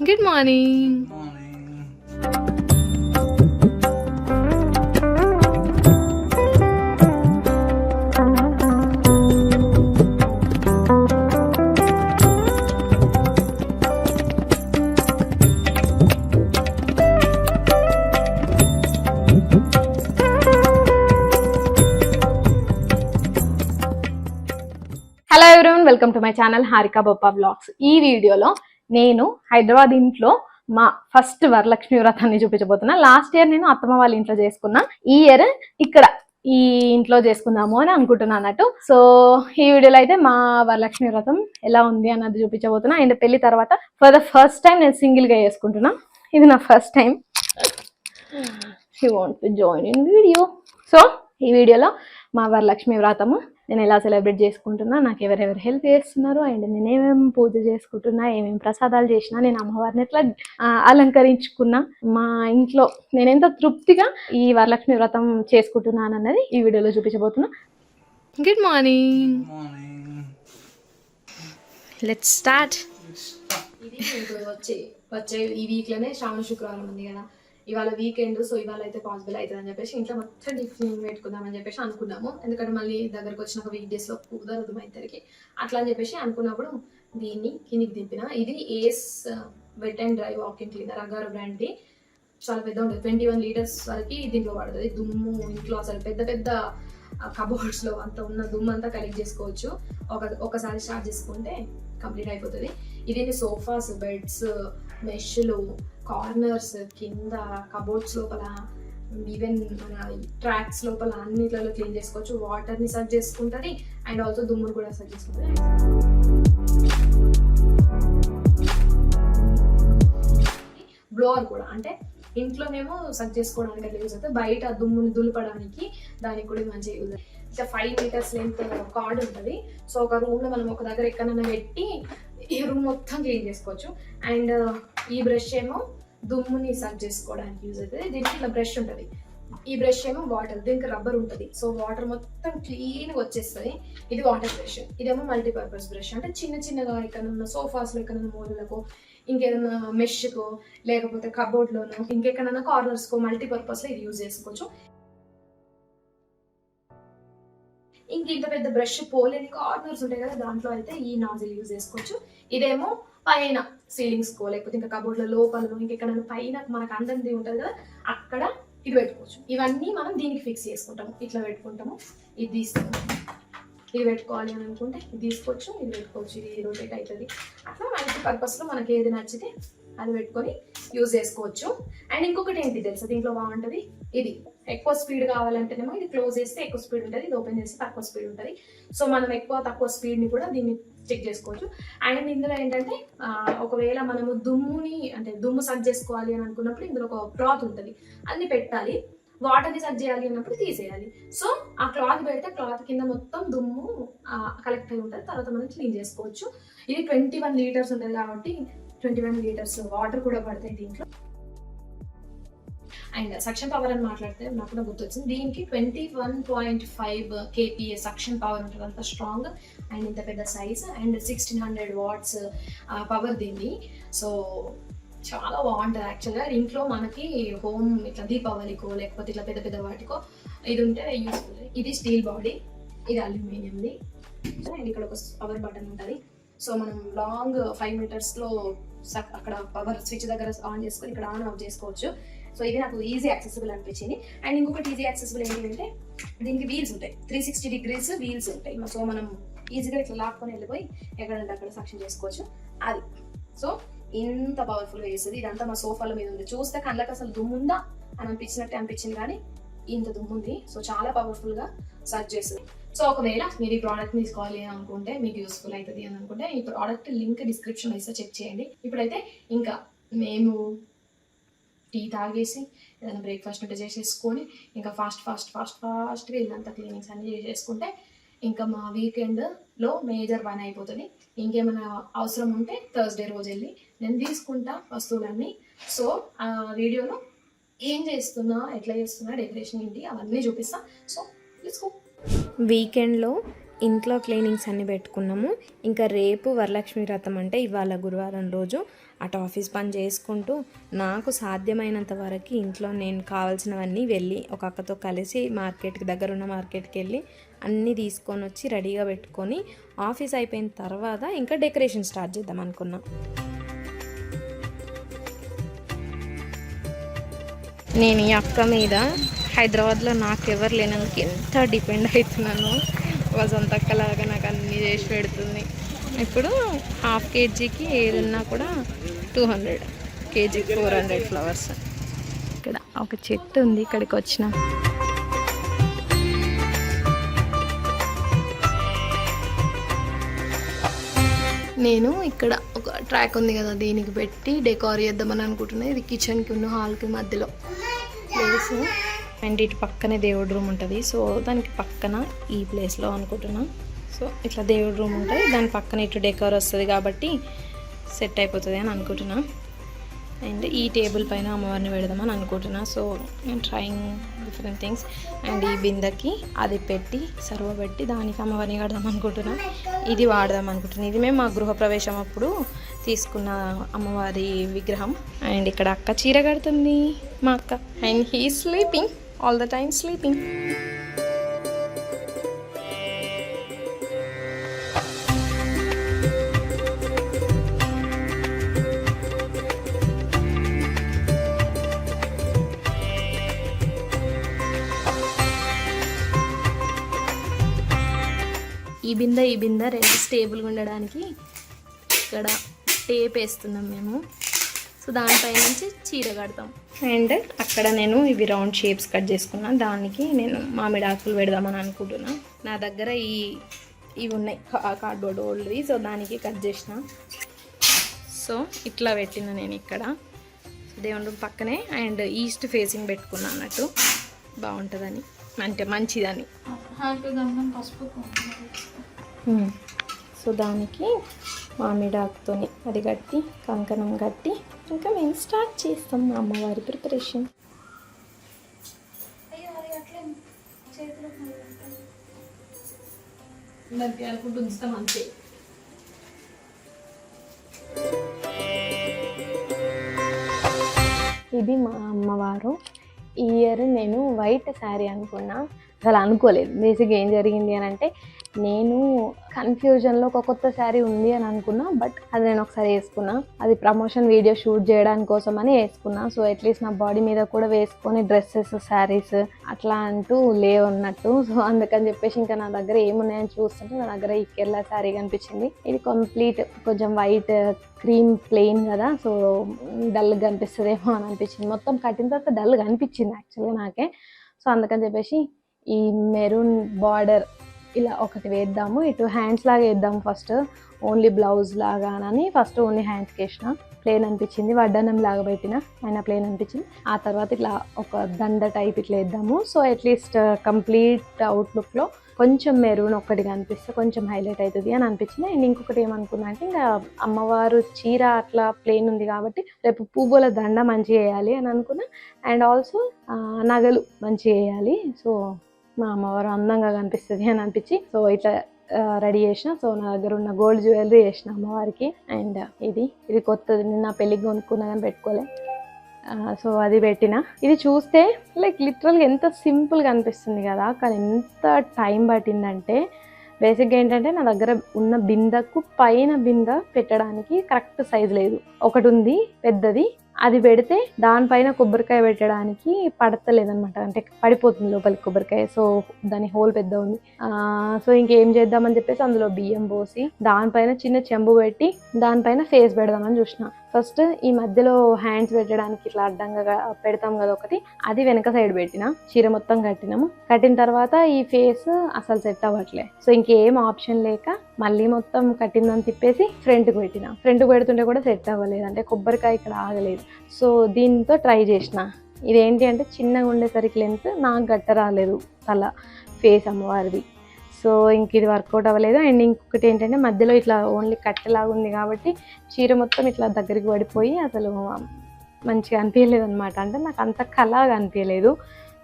Good morning morning hello everyone welcome to my channel Harika Boppa blogs ఈ వీడియోలో నేను హైదరాబాద్ ఇంట్లో మా ఫస్ట్ వరలక్ష్మి వ్రతాన్ని చూపించబోతున్నా. లాస్ట్ ఇయర్ నేను అత్తమ్మ వాళ్ళ ఇంట్లో చేసుకున్నా. ఈ ఇయర్ ఇక్కడ ఈ ఇంట్లో చేసుకుందాము అని అనుకుంటున్నా అన్నట్టు. సో ఈ వీడియోలో అయితే మా వరలక్ష్మి వ్రతం ఎలా ఉంది అన్నది చూపించబోతున్నా. అండ్ పెళ్ళి తర్వాత ఫర్ ద ఫస్ట్ టైం నేను సింగిల్గా చేసుకుంటున్నా. ఇది నా first time she want to join in video so ఈ వీడియోలో మా వరలక్ష్మి వ్రతము నేను ఎలా సెలబ్రేట్ చేసుకుంటున్నా నాకు ఎవరెవరు హెల్ప్ చేస్తున్నారు అండ్ నేను ఏమేమి పూజ చేసుకుంటున్నా ఏమేమి ప్రసాదాలు చేసినా నేను అమ్మవారిని ఎట్లా అలంకరించుకున్నా మా ఇంట్లో నేను ఎంత తృప్తిగా ఈ వరలక్ష్మి వ్రతం చేసుకుంటున్నాను అన్నది ఈ వీడియోలో చూపించబోతున్నా. Good morning morning let's start ఇది వచ్చే వచ్చే ఈ వీక్లోనే శ్రావణ శుక్రవారం ఉంది కదా. ఇవాళ వీకెండ్ సో ఇవాళ అయితే పాసిబుల్ అవుతుంది అని చెప్పేసి ఇంట్లో మొత్తం టిఫిన్ పెట్టుకుందామని చెప్పేసి అనుకున్నాము. ఎందుకంటే మళ్ళీ దగ్గరకు వచ్చిన ఒక వీక్ డేస్లో కుదరదు మా ఇద్దరికి అట్లా అని చెప్పేసి అనుకున్నప్పుడు దీన్ని కిందికి దింపిన. ఇది Ace wet and dry vacuum cleaner Agaro బ్రాండ్ది చాలా పెద్ద ఉంటుంది. ట్వంటీ వన్ లీటర్స్ వరకు దీంట్లో పడుతుంది దుమ్ము ఇంట్లో అసలు పెద్ద పెద్ద కబోర్డ్స్లో అంత ఉన్న దుమ్ము అంతా కలెక్ట్ చేసుకోవచ్చు. ఒక ఒకసారి స్టార్ట్ చేసుకుంటే కంప్లీట్ అయిపోతుంది. ఇది సోఫాస్ బెడ్స్ మెష్లు కార్నర్స్ కింద కబోర్డ్స్ లోపల ఈవెన్ మన ట్రాక్స్ లోపల అన్నిట్లలో క్లీన్ చేసుకోవచ్చు. వాటర్ని సర్చ్ చేసుకుంటది అండ్ ఆల్సో దుమ్మును కూడా సర్చ్ చేసుకుంటుంది. బ్లోవర్ కూడా అంటే ఇంట్లోనేమో సర్చ్ చేసుకోవడానికి అట్లా యూజ్ అవుతుంది. బయట దుమ్ముని దులపడానికి దానికి కూడా మంచి మంచిగా యూజ్ ఇట్లా ఫైవ్ మీటర్స్ లెంత్ కార్డ్ ఉంటుంది. సో ఒక రూమ్లో మనం ఒక దగ్గర ఎక్కడైనా పెట్టి ఈ రూమ్ మొత్తం క్లీన్ చేసుకోవచ్చు. అండ్ uh, ఈ బ్రష్ ఏమో దుమ్ముని సర్చ్ చేసుకోవడానికి యూజ్ అవుతుంది. దీనికి ఇట్లా బ్రష్ ఉంటుంది. ఈ బ్రష్ ఏమో వాటర్ దీనికి రబ్బర్ ఉంటుంది. సో వాటర్ మొత్తం క్లీన్గా వచ్చేస్తుంది. ఇది వాటర్ బ్రష్ ఇదేమో మల్టీపర్పస్ బ్రష్ అంటే చిన్న చిన్నగా ఎక్కడన్నా సోఫాస్లో ఎక్కడన్నా మూలలకు ఇంకేదన్నా మెష్కో లేకపోతే కబోర్డ్లోనో ఇంకెక్కడన్నా కార్నర్స్కో మల్టీపర్పస్లో ఇది యూజ్ చేసుకోవచ్చు. ఇంక ఇంత పెద్ద బ్రష్ పోలేని కార్నర్స్ ఉంటాయి కదా దాంట్లో అయితే ఈ నాజిల్ యూజ్ చేసుకోవచ్చు. ఇదేమో పైన సీలింగ్స్ కో లేకపోతే ఇంకా కబోర్డ్ల లోపల ఇంకెక్కడైనా పైన మనకు అందంది ఉంటుంది కదా అక్కడ ఇది పెట్టుకోవచ్చు. ఇవన్నీ మనం దీనికి ఫిక్స్ చేసుకుంటాము. ఇట్లా పెట్టుకుంటాము. ఇది తీసుకుంటాము ఇది పెట్టుకోవాలి అని అనుకుంటే ఇది తీసుకోవచ్చు ఇది పెట్టుకోవచ్చు ఇది రొటేట్ అవుతుంది. అట్లా మనకి పర్పస్లో మనకి ఏది నచ్చితే అది పెట్టుకొని యూజ్ చేసుకోవచ్చు. అండ్ ఇంకొకటి ఏంటి తెలుసా? దీంట్లో బాగుంటుంది. ఇది. ఎక్కువ స్పీడ్ కావాలంటేనేమో ఇది క్లోజ్ చేస్తే ఎక్కువ స్పీడ్ ఉంటుంది ఇది ఓపెన్ చేస్తే తక్కువ స్పీడ్ ఉంటుంది. సో మనం ఎక్కువ తక్కువ స్పీడ్ని కూడా దీన్ని చెక్ చేసుకోవచ్చు. అండ్ ఇందులో ఏంటంటే ఒకవేళ మనము దుమ్ముని అంటే దుమ్ము సర్చ్ చేసుకోవాలి అని అనుకున్నప్పుడు ఇందులో ఒక క్లాత్ ఉంటుంది. అన్ని పెట్టాలి వాటర్ని సర్చ్ చేయాలి అన్నప్పుడు తీసేయాలి. సో ఆ క్లాత్ పెడితే క్లాత్ కింద మొత్తం దుమ్ము కలెక్ట్ అయి ఉంటుంది. తర్వాత మనం క్లీన్ చేసుకోవచ్చు. ఇది ట్వంటీ వన్ లీటర్స్ ఉంటుంది కాబట్టి ట్వంటీ వన్ లీటర్స్ వాటర్ కూడా పడతాయి దీంట్లో. అండ్ సక్షన్ పవర్ అని మాట్లాడితే నాకు కూడా గుర్తొచ్చింది. దీనికి twenty one point five KPA suction power ఉంటుంది. అంత స్ట్రాంగ్ అండ్ ఇంత పెద్ద size and sixteen hundred watts power దీన్ని. సో చాలా బాగుంటుంది యాక్చువల్గా ఇంట్లో మనకి హోమ్ ఇట్లా దీపావళికో లేకపోతే ఇట్లా పెద్ద పెద్ద వాటికో ఇది ఉంటే యూస్ఫుల్ ఇది స్టీల్ బాడీ ఇది అల్యూమినియంది అండ్ ఇక్కడ ఒక పవర్ బటన్ ఉంటుంది. సో మనం లాంగ్ ఫైవ్ మీటర్స్లో అక్కడ పవర్ స్విచ్ దగ్గర ఆన్ చేసుకొని ఇక్కడ ఆన్ ఆఫ్ చేసుకోవచ్చు. సో ఇది నాకు ఈజీ యాక్సెసిబుల్ అనిపించింది. అండ్ ఇంకొకటి ఈజీ యాక్సెసిబుల్ ఏంటంటే దీనికి వీల్స్ ఉంటాయి. త్రీ సిక్స్టీ డిగ్రీస్ వీల్స్ ఉంటాయి. సో మనం ఈజీగా ఇట్లా లాక్కొని వెళ్ళిపోయి ఎక్కడంటే అక్కడ సక్షన్ చేసుకోవచ్చు. అది. సో ఇంత పవర్ఫుల్గా వేస్తుంది ఇదంతా మా సోఫాల మీద ఉంది. చూస్తే కళ్ళకి అసలు దుమ్ముందా అని అనిపించినట్టే అనిపించింది కానీ ఇంత దుమ్ముంది సో చాలా పవర్ఫుల్గా సర్చ్ చేస్తుంది. సో ఒకవేళ మీరు ఈ ప్రోడక్ట్ తీసుకోవాలి అని అనుకుంటే మీకు యూస్ఫుల్ అవుతుంది అని అనుకుంటే ఈ ప్రోడక్ట్ లింక్ డిస్క్రిప్షన్ ఇస్తే చెక్ చేయండి. ఇప్పుడైతే ఇంకా మేము టీ తాగేసి ఏదైనా బ్రేక్ఫాస్ట్ ఉంటే చేసేసుకొని ఇంకా ఫాస్ట్ ఫాస్ట్ ఫాస్ట్ ఫాస్ట్గా ఇల్లంతా క్లీనింగ్స్ అన్ని చేసేసుకుంటే ఇంకా మా వీకెండ్లో మేజర్ పని అయిపోతుంది. ఇంకేమైనా అవసరం ఉంటే థర్స్డే రోజు వెళ్ళి నేను తీసుకుంటా వస్తువులన్నీ. సో ఆ వీడియోలో ఏం చేస్తున్నా ఎట్లా చేస్తున్నా డెకరేషన్ ఏంటి అవన్నీ చూపిస్తా. సో తీసుకో వీకెండ్లో ఇంట్లో క్లీనింగ్స్ అన్నీ పెట్టుకున్నాము. ఇంకా రేపు వరలక్ష్మి వ్రతం అంటే ఇవాళ గురువారం రోజు అటు ఆఫీస్ పని చేసుకుంటూ నాకు సాధ్యమైనంత వరకు ఇంట్లో నేను కావాల్సినవన్నీ వెళ్ళి ఒక అక్కతో కలిసి మార్కెట్కి దగ్గర ఉన్న మార్కెట్కి వెళ్ళి అన్నీ తీసుకొని వచ్చి రెడీగా పెట్టుకొని ఆఫీస్ అయిపోయిన తర్వాత ఇంకా డెకరేషన్ స్టార్ట్ చేద్దాం అనుకున్నా. నేను ఈ అక్క మీద హైదరాబాద్లో నాకు ఎవరు లేనందుకు ఎంత డిపెండ్ అవుతున్నాను. వసంత అక్కలాగా నాకు అన్నీ చేసి పెడుతుంది. ఇప్పుడు హాఫ్ కేజీకి ఏదన్నా కూడా టూ హండ్రెడ్ కేజీకి ఫోర్ హండ్రెడ్ ఫ్లవర్స్. ఇక్కడ ఒక చెట్టు ఉంది ఇక్కడికి వచ్చిన. నేను ఇక్కడ ఒక ట్రాక్ ఉంది కదా దీనికి పెట్టి డెకార్ చేద్దామని అనుకుంటున్నా. ఇది కిచెన్కి ఉన్న హాల్కి మధ్యలో. ప్లేస్ అండ్ ఇటు పక్కనే దేవుడి రూమ్ ఉంటుంది. సో దానికి పక్కన ఈ ప్లేస్లో అనుకుంటున్నా. సో ఇట్లా దేవుడి రూమ్ ఉంటుంది. దాని పక్కన ఇటు డెకోర్ వస్తుంది కాబట్టి సెట్ అయిపోతుంది అని అనుకుంటున్నా. అండ్ ఈ టేబుల్ పైన అమ్మవారిని పెడదామని అనుకుంటున్నా. సో నేను ట్రయింగ్ డిఫరెంట్ థింగ్స్ అండ్ ఈ బిందెకి అది పెట్టి సర్వ పెట్టి దానికి అమ్మవారిని కడదాం అనుకుంటున్నా. ఇది వాడదాం అనుకుంటున్నా. ఇది మేము మా గృహప్రవేశం అప్పుడు తీసుకున్న అమ్మవారి విగ్రహం. అండ్ ఇక్కడ అక్క చీర కడుతుంది మా అక్క. And he sleeping all the time sleeping ఈ బిందె ఈ బిందె రెండు స్టేబుల్గా ఉండడానికి ఇక్కడ టేప్ వేస్తున్నాం మేము. సో దానిపై నుంచి చీర కడతాం. అండ్ అక్కడ నేను ఇవి రౌండ్ షేప్స్ కట్ చేసుకున్నా. దానికి నేను మామిడి ఆకులు పెడదామని అనుకుంటున్నా. నా దగ్గర ఈ ఇవి ఉన్నాయి. కార్డ్బోర్డ్ ఓల్డ్వి. సో దానికి కట్ చేసిన. సో ఇట్లా పెట్టిన నేను ఇక్కడ. దేవుడు పక్కనే. అండ్ ఈస్ట్ ఫేసింగ్ పెట్టుకున్నా అన్నట్టు. బాగుంటుందని. అంటే మంచిదని. సో దానికి మామిడాకుతోని అది కట్టి కంకణం కట్టి ఇంకా మేము స్టార్ట్ చేస్తాం మా అమ్మవారి ప్రిపరేషన్ దానికి అనుకుంటూ ఉంచుతాం అంతే. ఇది మా అమ్మవారు. ఈ ఇయర్ నేను వైట్ శారీ అనుకున్నా. అసలు అనుకోలేదు. బేసిక్గా ఏం జరిగింది అని అంటే నేను కన్ఫ్యూజన్లో ఒక కొత్త శారీ ఉంది అని అనుకున్నా బట్ అది నేను ఒకసారి వేసుకున్నా. అది ప్రమోషన్ వీడియో షూట్ చేయడానికి కోసం అని వేసుకున్నా. సో అట్లీస్ట్ నా బాడీ మీద కూడా వేసుకొని డ్రెస్సెస్ శారీస్ అట్లా అంటూ లేవు అన్నట్టు. సో అందుకని చెప్పేసి ఇంకా నా దగ్గర ఏమున్నాయని చూస్తుంటే నా దగ్గర ఈ కేరళ శారీ కనిపించింది. ఇది కంప్లీట్ కొంచెం వైట్ క్రీమ్ ప్లెయిన్ కదా. సో డల్ కనిపిస్తుందేమో అని అనిపించింది. మొత్తం కట్టిన తర్వాత డల్ కనిపించింది యాక్చువల్గా నాకే. సో అందుకని చెప్పేసి ఈ మెరూన్ బార్డర్ ఇలా ఒకటి వేద్దాము. ఇటు హ్యాండ్స్ లాగా వేద్దాం ఫస్ట్ ఓన్లీ బ్లౌజ్ లాగా అని ఫస్ట్ ఓన్లీ హ్యాండ్స్కి వేసిన. ప్లేన్ అనిపించింది. వడ్డానం లాగా పెట్టిన. ఆయన ప్లేన్ అనిపించింది. ఆ తర్వాత ఇట్లా ఒక దండ టైప్ ఇట్లా వేద్దాము. సో అట్లీస్ట్ కంప్లీట్ అవుట్లుక్లో కొంచెం మెరూన్ ఒక్కటి కనిపిస్తే కొంచెం హైలైట్ అవుతుంది అని అనిపించింది. అండ్ ఇంకొకటి ఏమనుకున్నా అంటే ఇంకా అమ్మవారు చీర అట్లా ప్లేన్ ఉంది కాబట్టి రేపు పువ్వుల దండ మంచిగా వేయాలి అని అనుకున్నా. అండ్ ఆల్సో uh, నగలు మంచిగా వేయాలి. సో మా అమ్మవారు అందంగా కనిపిస్తుంది అని అనిపించి సో ఇట్లా రెడీ చేసిన. సో నా దగ్గర ఉన్న గోల్డ్ జ్యువెలరీ చేసిన అమ్మవారికి. అండ్ ఇది ఇది కొత్తది. నిన్న నా పెళ్ళికి కొనుక్కున్నా పెట్టుకోలే. సో అది పెట్టిన. ఇది చూస్తే లైక్ లిటరల్గా ఎంత సింపుల్గా అనిపిస్తుంది కదా. కానీ ఎంత టైం పట్టిందంటే బేసిక్గా ఏంటంటే నా దగ్గర ఉన్న బిందకు పైన బింద పెట్టడానికి కరెక్ట్ సైజ్ లేదు. ఒకటి ఉంది పెద్దది అది పెడితే దానిపైన కొబ్బరికాయ పెట్టడానికి పడతలేదన్నమాట. అంటే పడిపోతుంది లోపలికి కొబ్బరికాయ. సో దాని హోల్ పెద్ద ఉంది. ఆ, సో ఇంకేం చేద్దామని చెప్పేసి అందులో బియ్యం పోసి దానిపైన చిన్న చెంబు పెట్టి దానిపైన ఫేస్ పెడదామని చూసిన. ఫస్ట్ ఈ మధ్యలో హ్యాండ్స్ పెట్టడానికి ఇట్లా అడ్డంగా పెడతాం కదా ఒకటి అది వెనక సైడ్ పెట్టిన చీర మొత్తం కట్టినాము. కట్టిన తర్వాత ఈ ఫేస్ అసలు సెట్ అవ్వట్లే. సో ఇంకేం ఆప్షన్ లేక మళ్ళీ మొత్తం కట్టిందని తిప్పేసి ఫ్రంట్కి పెట్టిన. ఫ్రంట్కి పెడుతుంటే కూడా సెట్ అవ్వలేదు. అంటే కొబ్బరికాయ ఇక్కడ ఆగలేదు. సో దీంతో ట్రై చేసిన. ఇదేంటి అంటే చిన్నగా ఉండేసరికి లెంత్ నాకు గట్ట రాలేదు తల ఫేస్ అమ్మవారిది. సో ఇంక ఇది వర్కౌట్ అవ్వలేదు. అండ్ ఇంకొకటి ఏంటంటే మధ్యలో ఇట్లా ఓన్లీ కట్టెలాగా ఉంది కాబట్టి చీర మొత్తం ఇట్లా దగ్గరికి పడిపోయి అసలు మంచిగా అనిపించలేదు అనమాట అంటే నాకు అంత కళగా అనిపించలేదు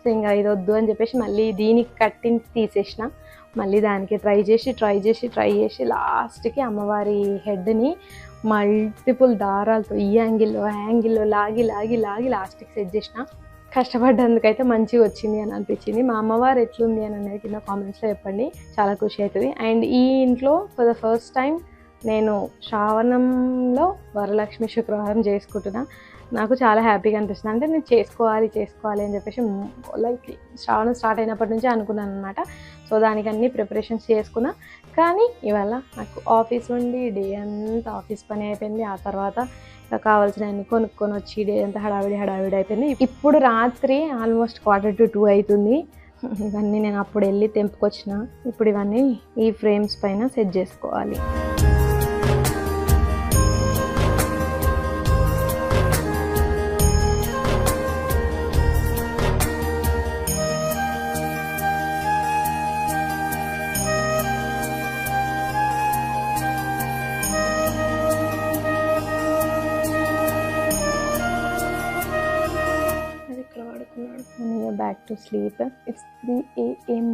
సో ఇంకా ఇది వద్దు అని చెప్పేసి మళ్ళీ దీనికి కట్టించి తీసేసిన. మళ్ళీ దానికి ట్రై చేసి ట్రై చేసి ట్రై చేసి లాస్ట్కి అమ్మవారి హెడ్ని మల్టిపుల్ దారాలతో ఈ యాంగిల్లో యాంగిల్లో లాగి లాగి లాగి లాస్ట్కి సెట్ చేసిన. కష్టపడ్డందుకైతే మంచిగా వచ్చింది అని అనిపించింది. మా అమ్మవారు ఎట్లుంది అని అనేది కింద కామెంట్స్లో చెప్పండి. చాలా ఖుషి అవుతుంది. అండ్ ఈ ఇంట్లో ఫర్ ద ఫస్ట్ టైం నేను శ్రావణంలో వరలక్ష్మి శుక్రవారం చేసుకుంటున్నా. నాకు చాలా హ్యాపీగా అనిపిస్తుంది. అంటే నేను చేసుకోవాలి చేసుకోవాలి అని చెప్పేసి లైక్ శ్రావణం స్టార్ట్ అయినప్పటి నుంచి అనుకున్నాను అనమాట సో దానికి అన్ని ప్రిపరేషన్స్ చేసుకున్నా. కానీ ఇవాళ నాకు ఆఫీస్ ఉండి డే అంతా ఆఫీస్ పని అయిపోయింది. ఆ తర్వాత కావాల్సినవన్నీ కొనుక్కొని వచ్చి డే అంతా హడావిడి హడావిడి అయిపోయింది. ఇప్పుడు రాత్రి ఆల్మోస్ట్ క్వార్టర్ టు టూ అవుతుంది. ఇవన్నీ నేను అప్పుడు వెళ్ళి తెంపుకొచ్చిన. ఇప్పుడు ఇవన్నీ ఈ ఫ్రేమ్స్ పైన సెట్ చేసుకోవాలి. Back to sleep it's three AM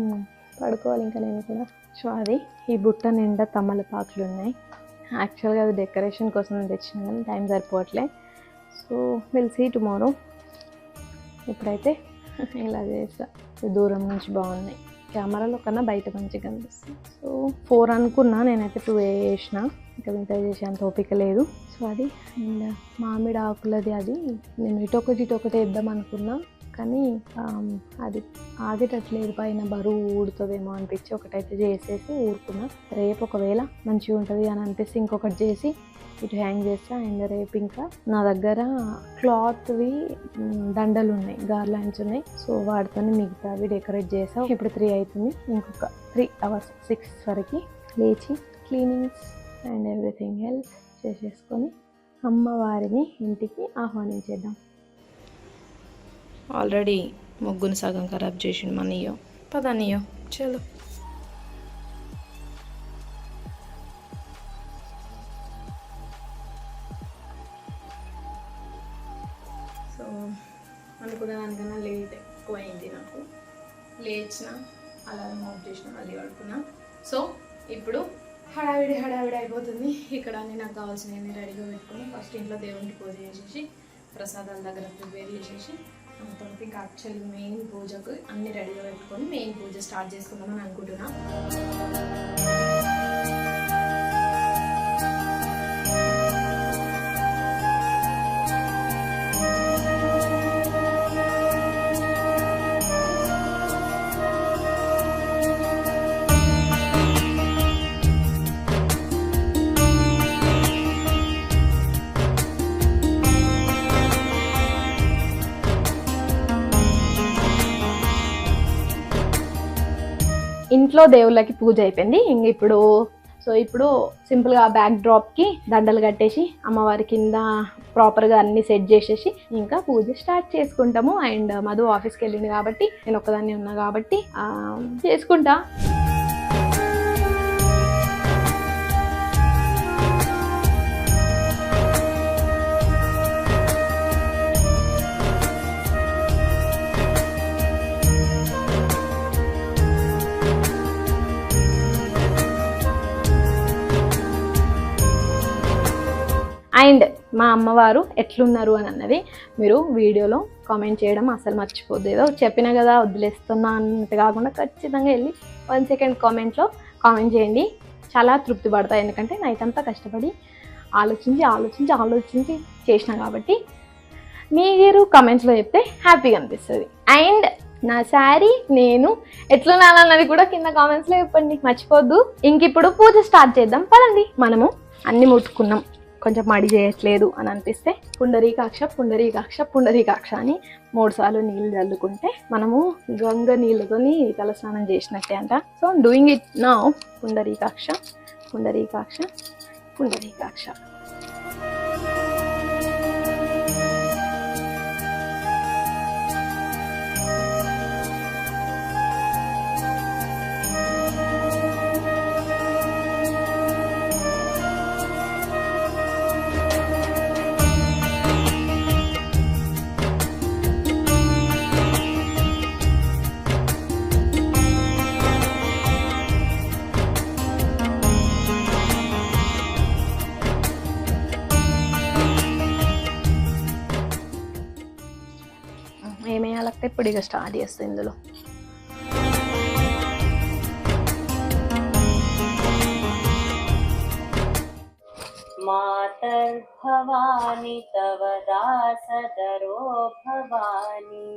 పడుకోవాలి ఇంకా నేను కూడా. సో అది ఈ బుట్ట నిండా తమలపాకులు ఉన్నాయి. యాక్చువల్గా అది డెకరేషన్ కోసం నేను తెచ్చిన కానీ టైం సరిపోవట్లే. సో విల్ సీ టుమారో ఇప్పుడైతే ఇలా చేసా. దూరం నుంచి బాగున్నాయి. కెమెరాలో కన్నా బయట మంచిగా కనిపిస్తుంది సో ఫోర్ అనుకున్నా నేనైతే టూ వేసిన ఇంకా మిగతా చేసేంత ఓపిక లేదు. సో అది అండ్ మామిడి ఆకులది అది. నేను ఇటొకటి ఇటొకటి వేద్దాం అనుకున్నా. కానీ అది ఆగేటట్లేదు పైన బరువు ఊడుతుందేమో అనిపించి ఒకటైతే చేసేసి ఊరుకున్నా. రేపు ఒకవేళ మంచిగా ఉంటుంది అని అనిపిస్తే ఇంకొకటి చేసి ఇటు హ్యాంగ్ చేస్తా. అండ్ రేపు ఇంకా నా దగ్గర క్లాత్వి దండలు ఉన్నాయి గార్లాండ్స్ ఉన్నాయి. సో వాటితో మిగతావి డెకరేట్ చేసా ఇప్పుడు త్రీ అవుతుంది ఇంకొక త్రీ అవర్స్ సిక్స్ వరకు లేచి క్లీనింగ్స్ అండ్ ఎవ్రీథింగ్ ఎల్స్ చేసేసుకొని అమ్మవారిని ఇంటికి ఆహ్వానించేద్దాం. ఆల్రెడీ ముగ్గును సగం ఖరాబ్ చేసిండు మన నియో పదా చలో. సో అనుకున్న దానికన్నా లేట్ ఎక్కువ అయింది నాకు. లేచిన అలారం ఆఫ్ చేసిన మళ్ళీ పడుకున్నా. సో ఇప్పుడు హడావిడి హడావిడి అయిపోతుంది. ఇక్కడ అన్ని నాకు కావాల్సినవి రెడీగా పెట్టుకుని ఫస్ట్ ఇంట్లో దేవునికి పూజ చేసేసి ప్రసాదాల దగ్గర ప్రిపేర్ చేసేసి ఆ తర్వాత ఇంకా యాక్చువల్ మెయిన్ పూజకు అన్ని రెడీగా పెట్టుకొని మెయిన్ పూజ స్టార్ట్ చేసుకుందామని అనుకుంటున్నాం. ఇంట్లో దేవుళ్ళకి పూజ అయిపోయింది. ఇంక ఇప్పుడు సో ఇప్పుడు సింపుల్గా బ్యాక్ డ్రాప్కి దండలు కట్టేసి అమ్మవారి కింద ప్రాపర్గా అన్ని సెట్ చేసేసి ఇంకా పూజ స్టార్ట్ చేసుకుంటాము. అండ్ మధు ఆఫీస్కి వెళ్ళింది కాబట్టి నేను ఒక్కదాన్ని ఉన్నా కాబట్టి చేసుకుంటా. మా అమ్మవారు ఎట్లున్నారు అని అన్నది మీరు వీడియోలో కామెంట్ చేయడం అసలు మర్చిపోద్దు. ఏదో చెప్పిన కదా వదిలేస్తున్నా అన్నట్టు కాకుండా ఖచ్చితంగా వెళ్ళి వన్ సెకండ్ కామెంట్లో కామెంట్ చేయండి. చాలా తృప్తి పడతాయి. ఎందుకంటే నైట్ అంతా కష్టపడి ఆలోచించి ఆలోచించి ఆలోచించి చేసిన కాబట్టి మీరు కామెంట్స్లో చెప్తే హ్యాపీగా అనిపిస్తుంది. అండ్ నా శారీ నేను ఎట్లున్నానన్నది కూడా కింద కామెంట్స్లో చెప్పండి. మర్చిపోద్దు. ఇంక ఇప్పుడు పూజ స్టార్ట్ చేద్దాం. పదండి. మనము అన్ని ముట్టుకున్నాం. కొంచెం మడి చేయట్లేదు అని అనిపిస్తే పుండరీకాక్ష పుండరీకాక్ష పుండరీకాక్ష అని మూడుసార్లు నీళ్ళు చల్లుకుంటే మనము గంగ నీళ్ళతోని తలస్నానం చేసినట్టే అంట. సో డూయింగ్ ఇట్ నా పుండరీకాక్ష పుండరీకాక్ష పుండరీకాక్ష. ఇప్పుడు ఇక స్టార్ట్ చేస్తాయి ఇందులో. మాతర్భవాని తవ దాసదరో భవాని.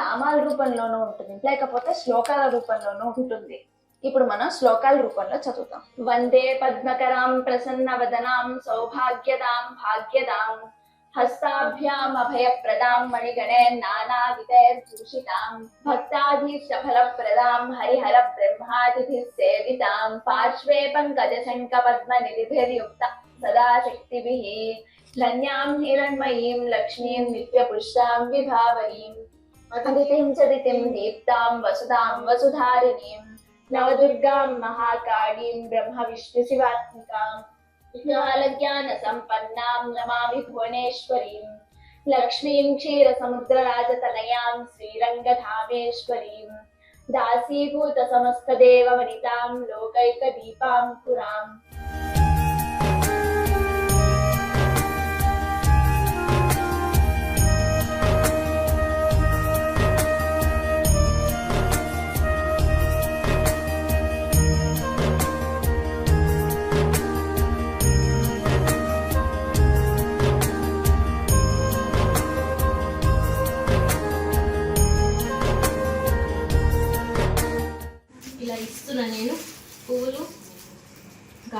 నామాల రూపంలోనూ ఉంటుంది. లేకపోతే శ్లోకాల రూపంలోనూ ఉంటుంది. ఇప్పుడు మనం శ్లోకాల రూపంలో చదువుతాం. వందే పద్మకరాం ప్రసన్న వదనాం సౌభాగ్యదాం భాగ్యదాం హస్తాభ్యాం అభయప్రదాం మణిగణే నానావిధైర్భూషితాం ప్రదాం హరిహర బ్రహ్మాదిభిः సేవితాం పార్శ్వే పంకజ శంఖ పద్మ నిధిభిర్యుక్త సదాశక్తిభి ధన్యాం హిరణ్మయీం లక్ష్మీం నిత్యపుష్టాం విభావరీం हरितिं चरितिं दीप्तां वसुधां वसुधारिणीं नवदुर्गां महाकाणीं ब्रह्मविष्णुशिवात्मिकां विज्ञानज्ञानसम्पन्नां नमामि भुवनेश्वरीं लक्ष्मीं क्षीरसमुद्रराजतनयां श्रीरङ्गधामेश्वरीं दासीभूतसमस्तदेववनितां लोकैकदीपां पुराम्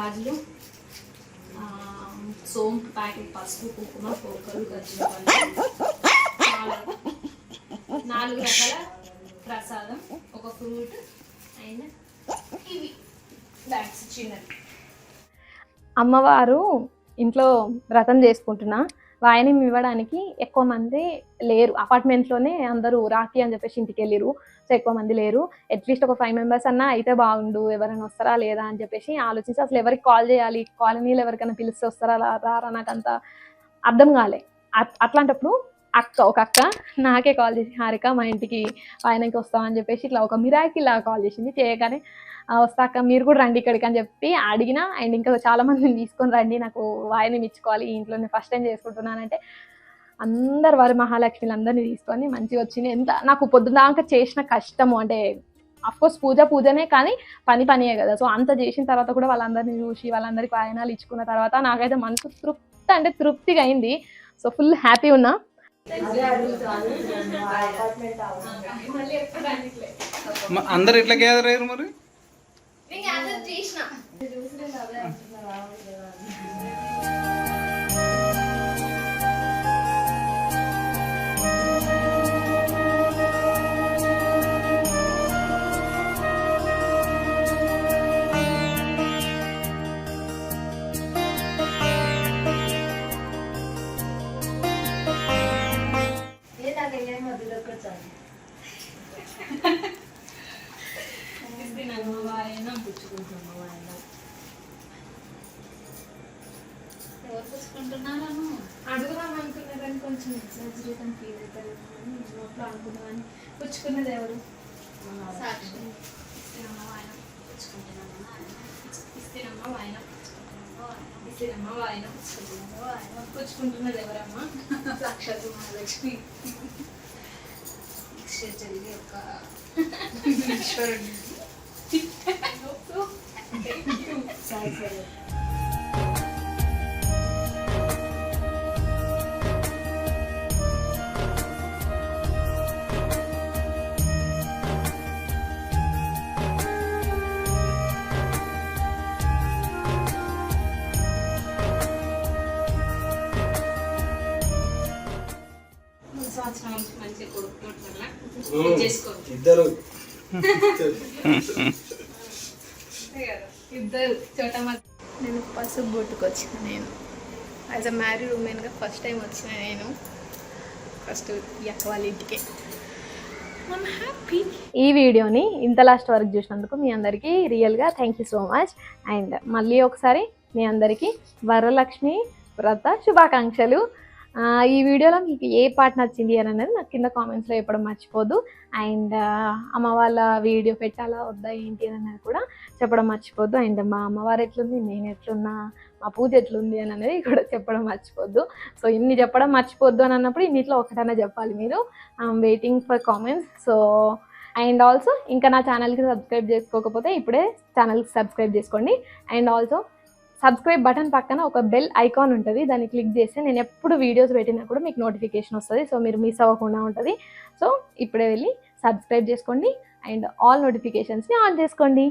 గాజులు సోంపు ప్యాకెట్ పసుపు కుంకుమ పోకలు గజ్జలు నాలుగు రకాల ప్రసాదం ఒక ఫ్రూట్ అండ్ ఇవి. బ్యాగ్స్ చిన్నవి అమ్మవారు ఇంట్లో వ్రతం చేసుకుంటున్నా. వాయనం ఇవ్వడానికి ఎక్కువ మంది లేరు. అపార్ట్మెంట్లోనే అందరూ రాఖీ అని చెప్పేసి ఇంటికి వెళ్ళిరు సో ఎక్కువ మంది లేరు. అట్లీస్ట్ ఒక ఫైవ్ మెంబర్స్ అన్నా అయితే బాగుండు. ఎవరైనా వస్తారా లేదా అని చెప్పేసి ఆలోచించి అసలు ఎవరికి కాల్ చేయాలి? కాలనీలో ఎవరికైనా పిలిస్తే వస్తారా? రా- రారా? నాకు అంత అర్థం కాలే. అట్- అట్లాంటప్పుడు అక్క ఒక అక్క నాకే కాల్ చేసి హారిక మా ఇంటికి ఆయనకి వస్తామని చెప్పేసి ఇట్లా ఒక మిరాకి ఇలా కాల్ చేసింది చేయగానే వస్తాక వస్తా అక్క మీరు కూడా రండి ఇక్కడికి అని చెప్పి అడిగిన. అండ్ ఇంకా చాలా మందిని తీసుకొని రండి నాకు వాయిని మెచ్చుకోవాలి ఈ ఇంట్లో నేను ఫస్ట్ టైం చేసుకుంటున్నానంటే అందరు వారి మహాలక్ష్మిలు అందరినీ తీసుకొని మంచిగా వచ్చింది. ఎంత నాకు పొద్దుదాకా చేసిన కష్టము అంటే కోర్స్ పూజ పూజనే కానీ పని పనియే కదా. సో అంత చేసిన తర్వాత కూడా వాళ్ళందరినీ చూసి వాళ్ళందరికి వాయనాలు ఇచ్చుకున్న తర్వాత నాకైతే మనసు తృప్తి అంటే తృప్తిగా అయింది. సో ఫుల్ హ్యాపీ ఉన్నా. అందరు ఎట్లా గ్యాదర్ అయ్యారు మరి? నేను గ్యాదర్ చేసిన ఎవరు పుచ్చుకుంటున్నాను అడుగుదాం అనుకున్నారని కొంచెం ఎగ్జాజరేషన్ ఫీల్ అవుతారు అని నోట్లో అనుకున్నామని పుచ్చుకున్నది ఎవరు? సాక్షి. ఇస్తేనమ్మా వాయనం పుచ్చుకుంటున్నాను. ఇస్తేనమ్మా వాయనం ఇస్తేనమ్మా వాయనం పుచ్చుకుంటున్నది ఎవరమ్మా? సాక్షాత్ మహాలక్ష్మి. జరిగే ఒక ఈశ్వరుడు సరే సరే ఇద్దరు. ఇద్దరు చోట నేను పసుపు బొట్టుకు వచ్చిన నేను యాజ్ అ మ్యారీడ్ ఉమెన్గా ఫస్ట్ టైం వచ్చిన నేను. ఫస్ట్ ఎక్క వాళ్ళ ఇంటికి. హ్యాపీ ఈ వీడియోని ఇంత లాస్ట్ వరకు చూసినందుకు మీ అందరికీ రియల్గా thank you so much and మళ్ళీ ఒకసారి మీ అందరికీ వరలక్ష్మి వ్రత శుభాకాంక్షలు. ఈ వీడియోలో మీకు ఏ పార్ట్ నచ్చింది అని అనేది నాకు కింద కామెంట్స్లో చెప్పడం మర్చిపోద్దు అండ్ అమ్మ వాళ్ళ వీడియో పెట్టాలా వద్దా ఏంటి అని అనేది కూడా చెప్పడం మర్చిపోద్దు అండ్ మా అమ్మవారు ఎట్లుంది నేను ఎట్లున్నా మా పూజ ఎట్లుంది అని అనేది కూడా చెప్పడం మర్చిపోద్దు సో ఇన్ని చెప్పడం మర్చిపోద్దు అని అన్నప్పుడు ఇన్నిట్లో ఒకటైనా చెప్పాలి మీరు. I'm waiting for comments so and also ఇంకా నా ఛానల్కి సబ్స్క్రైబ్ చేసుకోకపోతే ఇప్పుడే ఛానల్కి సబ్స్క్రైబ్ చేసుకోండి. అండ్ ఆల్సో సబ్స్క్రైబ్ బటన్ పక్కన ఒక బెల్ ఐకాన్ ఉంటుంది. దాన్ని క్లిక్ చేస్తే నేను ఎప్పుడు వీడియోస్ పెట్టినా కూడా మీకు నోటిఫికేషన్ వస్తుంది. సో మీరు మిస్ అవ్వకుండా ఉంటుంది. సో ఇప్పుడే వెళ్ళి సబ్స్క్రైబ్ చేసుకోండి. అండ్ ఆల్ నోటిఫికేషన్స్ని ఆన్ చేసుకోండి.